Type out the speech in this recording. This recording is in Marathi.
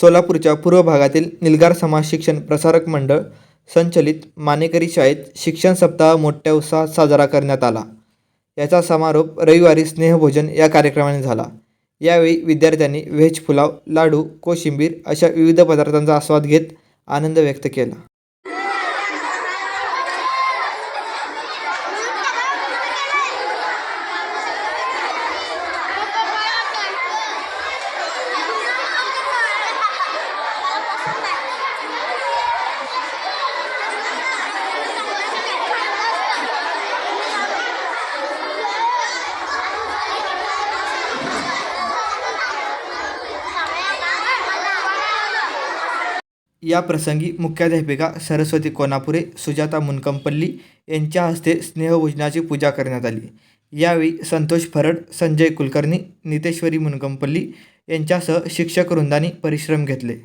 सोलापूरच्या पूर्व भागातील निलगार समाज शिक्षण प्रसारक मंडळ संचलित मानेकरी शाळेत शिक्षण सप्ताह मोठ्या उत्साहात साजरा करण्यात आला. याचा समारोप रविवारी स्नेहभोजन या कार्यक्रमाने झाला. यावेळी विद्यार्थ्यांनी व्हेज पुलाव लाडू कोशिंबीर अशा विविध पदार्थांचा आस्वाद घेत आनंद व्यक्त केला. या प्रसंगी मुख्याध्यापिका सरस्वती कोनापुरे सुजाता मुनकंपल्ली यांच्या हस्ते स्नेहभोजनाची पूजा करण्यात आली. यावेळी संतोष फरड संजय कुलकर्णी नितेश्वरी मुनकंपल्ली यांच्यासह शिक्षक वृंदांनी परिश्रम घेतले.